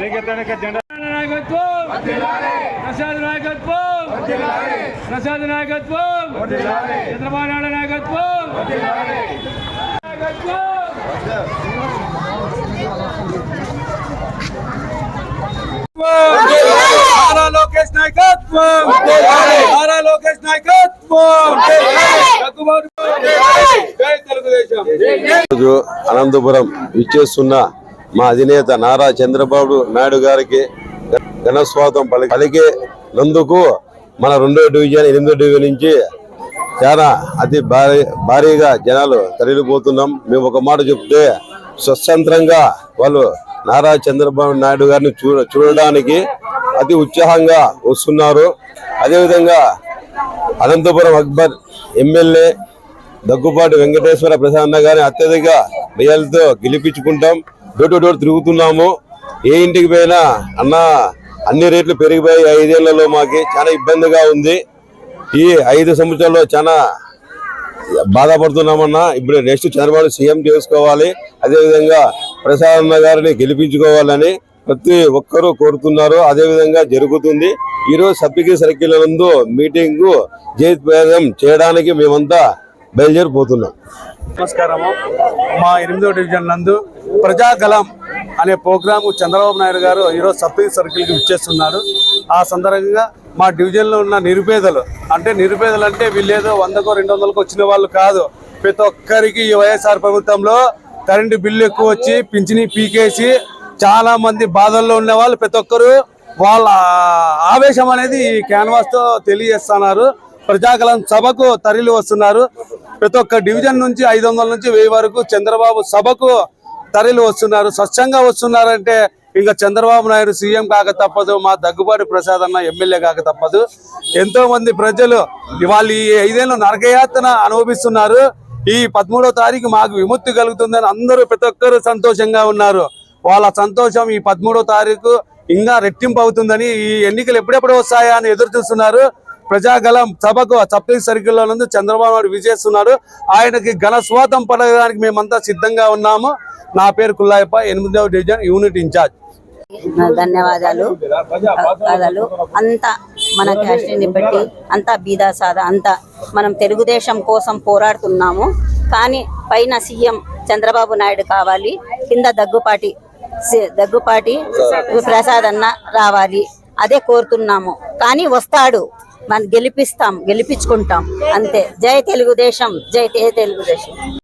జెండా నాయకత్వం ప్రసాద్ నాయకత్వం. ప్రసాద్ నాయకత్వం. చంద్రబాబు నాయుడు నాయకత్వం. నాయకత్వం నారా లోకేష్ నాయకత్వం. నారా లోకేష్ నాయకత్వం. తెలుగుదేశం. అనంతపురం ఇచ్చేస్తున్న మా అధినేత నారా చంద్రబాబు నాయుడు గారికి ఘనస్వాగతం పలికి పలికే నందుకు మన రెండో డివిజన్ ఎనిమిదో డివిజన్ నుంచి చాలా అతి భారీ భారీగా జనాలు తరలిపోతున్నాం. మేము ఒక మాట చెప్తే స్వతంత్రంగా వాళ్ళు నారా చంద్రబాబు నాయుడు గారిని చూ చూడడానికి అతి ఉత్సాహంగా వస్తున్నారు. అదేవిధంగా అనంతపురం అక్బర్ ఎమ్మెల్యే దగ్గుపాటి వెంకటేశ్వర ప్రసన్న గారిని అత్యధిక వ్యయాలతో గెలిపించుకుంటాం. డోర్ టు డోర్ తిరుగుతున్నాము. ఏ ఇంటికి పోయినా అన్న అన్ని రేట్లు పెరిగిపోయి ఐదేళ్ళలో మాకు. చాలా ఇబ్బందిగా ఉంది. ఈ ఐదు సంవత్సరాల్లో చాలా బాధపడుతున్నామన్నా. ఇప్పుడు నెక్స్ట్ చంద్రబాబు సీఎం చేసుకోవాలి. అదేవిధంగా ప్రసాదన్న గారిని గెలిపించుకోవాలని ప్రతి ఒక్కరూ కోరుతున్నారు. అదేవిధంగా జరుగుతుంది. ఈరోజు సభ్యకి సర్కిల్ నందు మీటింగ్ జయప్రదం చేయడానికి మేమంతా బయలుదేరిపోతున్నాం. నమస్కారము. మా ఎనిమిదో డివిజన్ నందు ప్రజాగలం అనే ప్రోగ్రాము చంద్రబాబు నాయుడు గారు ఈరోజు సప్తగిరి సర్కిల్కి ఇచ్చేస్తున్నారు ఆ సందర్భంగా మా డివిజన్లో ఉన్న నిరుపేదలు అంటే నిరుపేదలు అంటే వీళ్ళేదో వందకో రెండు వందలకు వచ్చిన వాళ్ళు కాదు. ప్రతి ఒక్కరికి ఈ వైఎస్ఆర్ ప్రభుత్వంలో కరెంటు బిల్లు ఎక్కువ వచ్చి పింఛని పీకేసి చాలా మంది బాధల్లో ఉన్న వాళ్ళు ప్రతి ఒక్కరు వాళ్ళ ఆవేశం అనేది ఈ క్యాన్వాస్తో తెలియజేస్తున్నారు. ప్రజాకలం సభకు తరలి వస్తున్నారు. ప్రతి ఒక్క డివిజన్ నుంచి ఐదు వందల నుంచి వెయ్యి వరకు చంద్రబాబు సభకు తరలి వస్తున్నారు. స్వచ్ఛంగా వస్తున్నారంటే ఇంకా చంద్రబాబు నాయుడు సీఎం కాక తప్పదు మా దగ్గుబాటి ప్రసాద్ అన్న ఎమ్మెల్యే కాక తప్పదు. ఎంతో మంది ప్రజలు ఇవాళ ఈ ఐదేళ్ళు నరకయాతన అనుభవిస్తున్నారు. ఈ పదమూడో తారీఖు మాకు విముక్తి కలుగుతుందని అందరూ ప్రతి ఒక్కరు సంతోషంగా ఉన్నారు. వాళ్ళ సంతోషం ఈ పదమూడో తారీఖు ఇంకా రెట్టింపు అవుతుందని ఈ ఎన్నికలు ఎప్పుడెప్పుడు వస్తాయా అని ఎదురు చూస్తున్నారు. ప్రజాగలం సభకు సప్తగిరి సర్కిల్లో నందు చంద్రబాబు నాయుడు విజయిస్తున్నారు ఆయనకి ఘన స్వాతం పడడానికి మేమంతా సిద్ధంగా ఉన్నాము. నా పేరు కుల్లాయప్ప ఎనిమిదవ డివిజన్ యూనిట్ ఇన్ఛార్జ్. ధన్యవాదాలు. ధన్యవాదాలు. అంతా మన క్యాస్ట్ని బట్టి అంతా బీదాసాద అంతా మనం తెలుగుదేశం కోసం పోరాడుతున్నాము. కానీ పైన సీఎం చంద్రబాబు నాయుడు కావాలి కింద దగ్గుపాటి దగ్గుపాటి ప్రసాద్ అన్న రావాలి. అదే కోరుతున్నాము. కానీ వస్తాడు. మనం గెలిపిస్తాం గెలిపించుకుంటాం. అంతే. జై తెలుగుదేశం జై తే- తెలుగుదేశం.